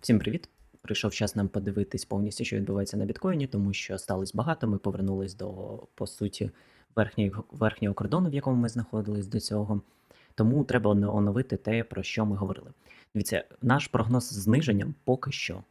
Всім привіт! Прийшов час нам подивитись повністю, що відбувається на біткоїні, тому що сталося багато. Ми повернулись до, по суті, верхнього, верхнього кордону, в якому ми знаходились до цього. Тому треба оно- оновити те, про що ми говорили. Дивіться, наш прогноз з зниженням поки що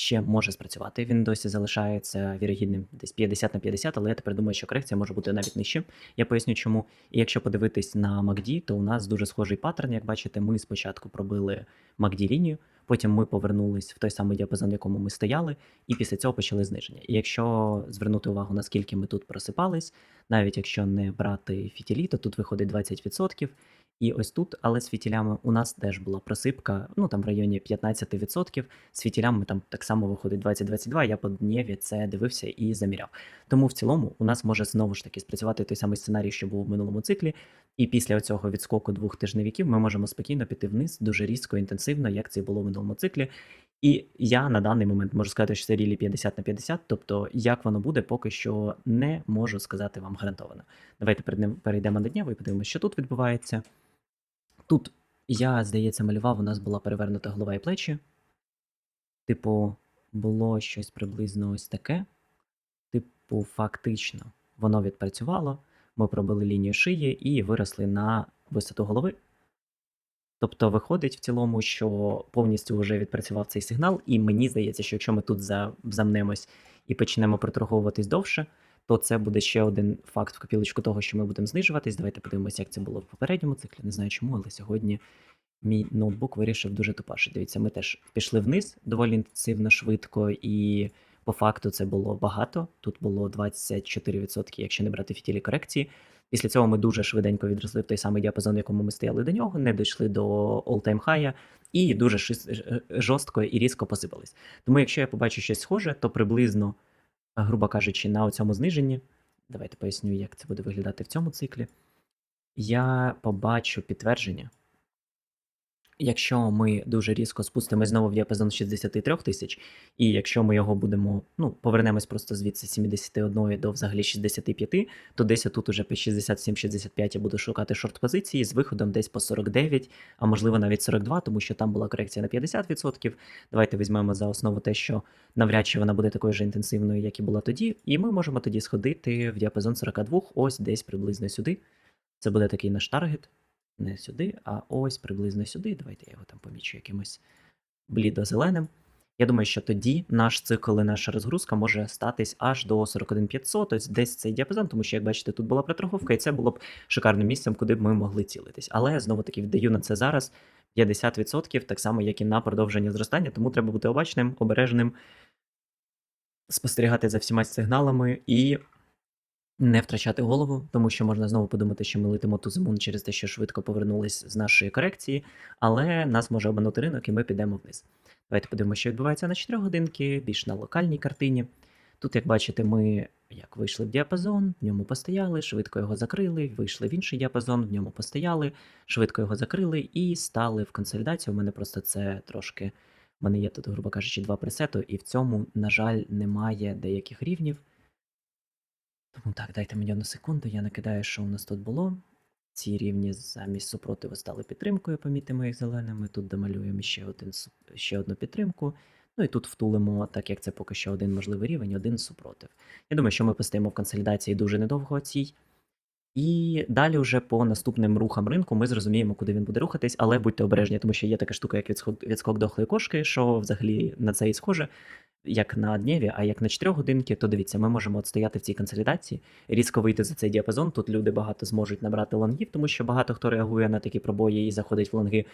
ще може спрацювати. Він досі залишається вірогідним десь 50 на 50, але я тепер думаю, що корекція може бути навіть нижче. Я поясню чому. І якщо подивитись на MACD, то у нас дуже схожий паттерн. Як бачите, ми спочатку пробили MACD лінію, потім ми повернулись в той самий діапазон, в якому ми стояли, і після цього почали зниження. І якщо звернути увагу, наскільки ми тут просипались, навіть якщо не брати фітілі, то тут виходить 20%. І ось тут, але з фітілями у нас теж була просипка, ну там в районі 15%. З фітілями там так само виходить 20-22. Я по днєві це дивився і заміряв. Тому в цілому у нас може знову ж таки спрацювати той самий сценарій, що був в минулому циклі. І після цього відскоку двох тижневиків ми можемо спокійно піти вниз дуже різко, інтенсивно, як це було в минулому циклі. І я на даний момент можу сказати, що це рілі 50 на 50, тобто як воно буде, поки що не можу сказати вам гарантовано. Давайте перейдемо- до днєву і подивимося, що тут відбувається. Тут я, здається, малював, у нас була перевернута голова і плечі. Типу, було щось приблизно ось таке. Типу, фактично, воно відпрацювало. Ми пробили лінію шиї і виросли на висоту голови. Тобто виходить в цілому, що повністю вже відпрацював цей сигнал, і мені здається, що якщо ми тут замнемось і почнемо проторговуватись довше, то це буде ще один факт в копілочку того, що ми будемо знижуватись. Давайте подивимося, як це було в попередньому циклі. Не знаю чому, але сьогодні мій ноутбук вирішив дуже тупаше. Дивіться, ми теж пішли вниз доволі інтенсивно, швидко, і по факту це було багато. Тут було 24%, якщо не брати фітілі корекції. Після цього ми дуже швиденько відросли в той самий діапазон, якому ми стояли до нього, не дійшли до all-time high і дуже жорстко і різко посипались. Тому якщо я побачу щось схоже, то приблизно, грубо кажучи, на цьому зниженні, давайте поясню, як це буде виглядати в цьому циклі. Я побачу підтвердження. Якщо ми дуже різко спустимось знову в діапазон 63 тисяч, і якщо ми його будемо, ну, повернемось просто звідси 71 до взагалі 65, то десь тут уже по 67-65 я буду шукати шорт-позиції з виходом десь по 49, а можливо навіть 42, тому що там була корекція на 50%. Давайте візьмемо за основу те, що навряд чи вона буде такою ж інтенсивною, як і була тоді, і ми можемо тоді сходити в діапазон 42, ось десь приблизно сюди. Це буде такий наш таргет. Не сюди, а ось приблизно сюди. Давайте я його там помічу якимось блідо-зеленим. Я думаю, що тоді наш цикл і наша розгрузка може статись аж до 41500, ось десь цей діапазон, тому що, як бачите, тут була проторговка, і це було б шикарним місцем, куди б ми могли цілитись. Але знову таки віддаю на це зараз 50%, так само, як і на продовження зростання, тому треба бути обачним, обережним, спостерігати за всіма сигналами і не втрачати голову, тому що можна знову подумати, що ми летимо ту зимун через те, що швидко повернулись з нашої корекції, але нас може обманути ринок, і ми підемо вниз. Давайте подивимося, що відбувається на 4 годинки, більш на локальній картині. Тут, як бачите, ми як вийшли в діапазон, в ньому постояли, швидко його закрили, вийшли в інший діапазон, в ньому постояли, швидко його закрили і стали в консолідацію. У мене просто це трошки. У мене є тут, грубо кажучи, два пресету, і в цьому, на жаль, немає деяких рівнів. Тому так, дайте мені одну секунду, я накидаю, що у нас тут було. Ці рівні замість супротиву стали підтримкою, помітимо їх зеленими. Тут домалюємо ще, один, ще одну підтримку. Ну і тут втулимо, так як це поки що один можливий рівень, один супротив. Я думаю, що ми постоїмо в консолідації дуже недовго цій. І далі вже по наступним рухам ринку ми зрозуміємо, куди він буде рухатись, але будьте обережні, тому що є така штука, як відскок, відскок дохлої кошки, що взагалі на це і схоже, як на днєві, а як на 4 годинки, то дивіться, ми можемо стояти в цій консолідації, різко вийти за цей діапазон. Тут люди багато зможуть набрати лонгів, тому що багато хто реагує на такі пробої і заходить в лонги.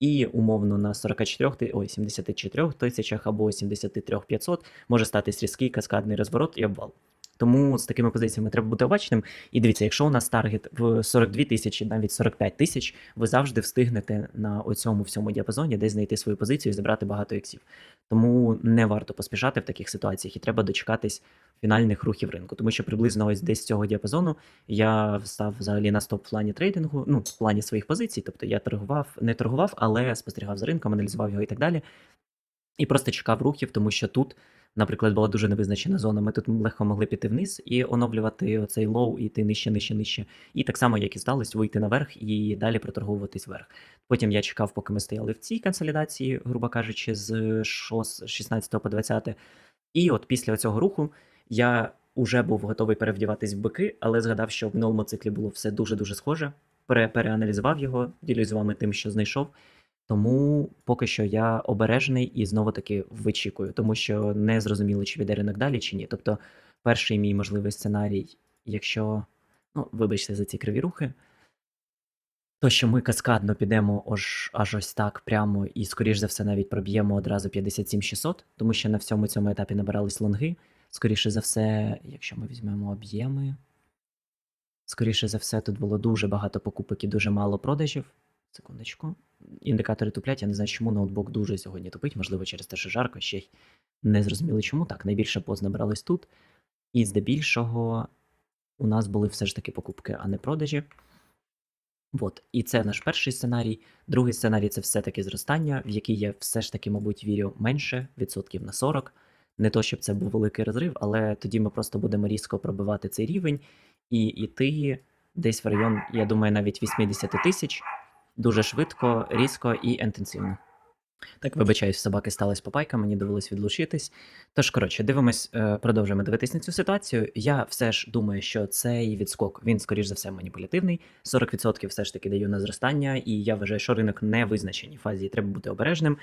І умовно на 44 ой, 74 тисячах або 73 500 може статись різкий каскадний розворот і обвал. Тому з такими позиціями треба бути обачним. І дивіться, якщо у нас таргет в 42 тисячі, навіть 45 тисяч, ви завжди встигнете на оцьому всьому діапазоні десь знайти свою позицію і забрати багато іксів. Тому не варто поспішати в таких ситуаціях і треба дочекатись фінальних рухів ринку. Тому що приблизно ось десь з цього діапазону я став взагалі на стоп в плані трейдингу, ну, в плані своїх позицій. Тобто я торгував, не торгував, але спостерігав за ринком, аналізував його і так далі. І просто чекав рухів, тому що тут наприклад, була дуже невизначена зона, ми тут легко могли піти вниз і оновлювати оцей лоу, і йти нижче, нижче, нижче. І так само, як і здалось, вийти наверх і далі проторговуватись вверх. Потім я чекав, поки ми стояли в цій консолідації, грубо кажучи, з 6 16 по 20. І от після цього руху я вже був готовий перевдіватись в бики, але згадав, що в минулому циклі було все дуже-дуже схоже. Пере- переаналізував його, ділюсь з вами тим, що знайшов. Тому поки що я обережний і знову таки вичікую, тому що не зрозуміло, чи піде ринок далі, чи ні. Тобто, перший мій можливий сценарій, якщо. Ну, вибачте за ці криві рухи, то що ми каскадно підемо аж, аж ось так прямо і, скоріш за все, навіть проб'ємо одразу 57600, тому що на всьому цьому етапі набирались лонги. Скоріше за все, якщо ми візьмемо об'єми, скоріше за все, тут було дуже багато покупок і дуже мало продажів. Секундочку. Індикатори туплять, я не знаю, чому ноутбук дуже сьогодні тупить, можливо, через те, що жарко, ще й не зрозуміли чому. Так, найбільше поз набрались тут. І здебільшого у нас були все ж таки покупки, а не продажі. От, і це наш перший сценарій. Другий сценарій це все-таки зростання, в який я все ж таки, мабуть, вірю менше, відсотків на 40. Не то, щоб це був великий розрив, але тоді ми просто будемо різко пробивати цей рівень і йти десь в район, я думаю, навіть 80 тисяч. Дуже швидко, різко і інтенсивно. Так, вибачаюсь, собаки сталася попайка, мені довелось відлучитись. Тож, коротше, дивимось, е, продовжуємо дивитись на цю ситуацію. Я все ж думаю, що цей відскок він, скоріш за все, маніпулятивний. 40% все ж таки даю на зростання, і я вважаю, що ринок не визначений фазі. Треба бути обережним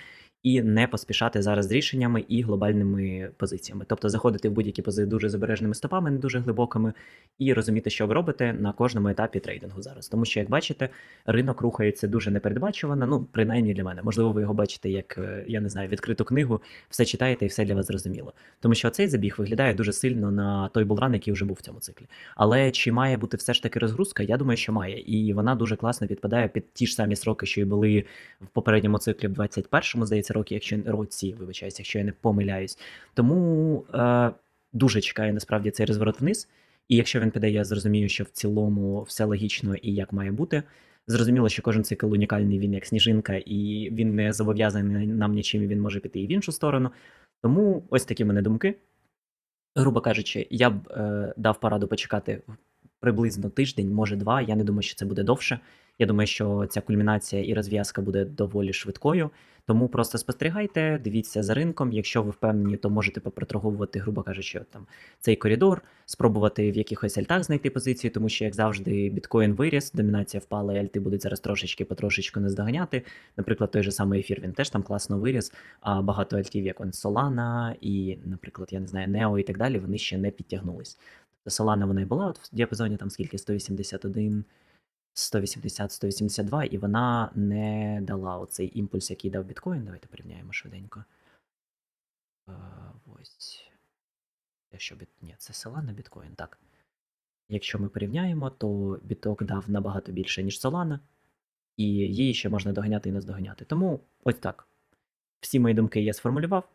і не поспішати зараз з рішеннями і глобальними позиціями. Тобто заходити в будь-які пози дуже з обережними стопами, не дуже глибокими, і розуміти, що ви робите на кожному етапі трейдингу зараз. Тому що, як бачите, ринок рухається дуже непередбачувано. Ну, принаймні для мене. Можливо, ви його бачите як е, я не знаю, відкриту книгу, все читаєте і все для вас зрозуміло. Тому що цей забіг виглядає дуже сильно на той булран, який вже був в цьому циклі. Але чи має бути все ж таки розгрузка? Я думаю, що має, і вона дуже класно підпадає під ті ж самі сроки, що і були в попередньому циклі, в 21-му, здається, році, якщо році, вибачаюсь, якщо я не помиляюсь. Тому е, дуже чекаю насправді цей розворот вниз. І якщо він піде, я зрозумію, що в цілому все логічно і як має бути. Зрозуміло, що кожен цикл унікальний, він як сніжинка, і він не зобов'язаний нам нічим, і він може піти і в іншу сторону. Тому ось такі мене думки. Грубо кажучи, я б е, дав пораду почекати приблизно тиждень, може два. Я не думаю, що це буде довше. Я думаю, що ця кульмінація і розв'язка буде доволі швидкою. Тому просто спостерігайте, дивіться за ринком. Якщо ви впевнені, то можете попроторговувати, грубо кажучи, там цей коридор, спробувати в якихось альтах знайти позиції, тому що, як завжди, біткоін виріс, домінація впала, і альти будуть зараз трошечки потрошечку наздоганяти. Наприклад, той же самий ефір він теж там класно виріс. А багато альтів, як он Solana і, наприклад, я не знаю, Neo і так далі, вони ще не підтягнулись. Solana вона і була от в діапазоні там скільки 181. 180-182, і вона не дала оцей імпульс, який дав біткоін. Давайте порівняємо швиденько. Ось. Якщо біт... Ні, це Solana біткоін, так. Якщо ми порівняємо, то біток дав набагато більше, ніж Solana, і її ще можна доганяти і наздоганяти. Тому ось так. Всі мої думки я сформулював.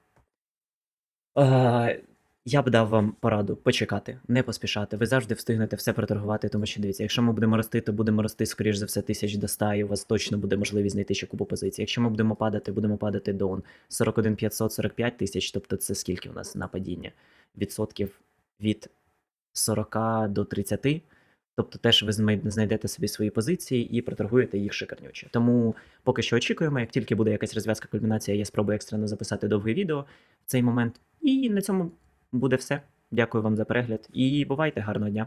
Я б дав вам пораду почекати, не поспішати. Ви завжди встигнете все проторгувати, тому що дивіться, якщо ми будемо рости, то будемо рости, скоріш за все, тисяч до 100, і у вас точно буде можливість знайти ще купу позицій. Якщо ми будемо падати, будемо падати до он 41 500, 45 тисяч, тобто це скільки у нас на падіння? Відсотків від 40 до 30. Тобто теж ви знайдете собі свої позиції і проторгуєте їх шикарнюче. Тому поки що очікуємо, як тільки буде якась розв'язка кульмінація, я спробую екстрено записати довге відео в цей момент. І на цьому буде все. Дякую вам за перегляд і бувайте гарного дня.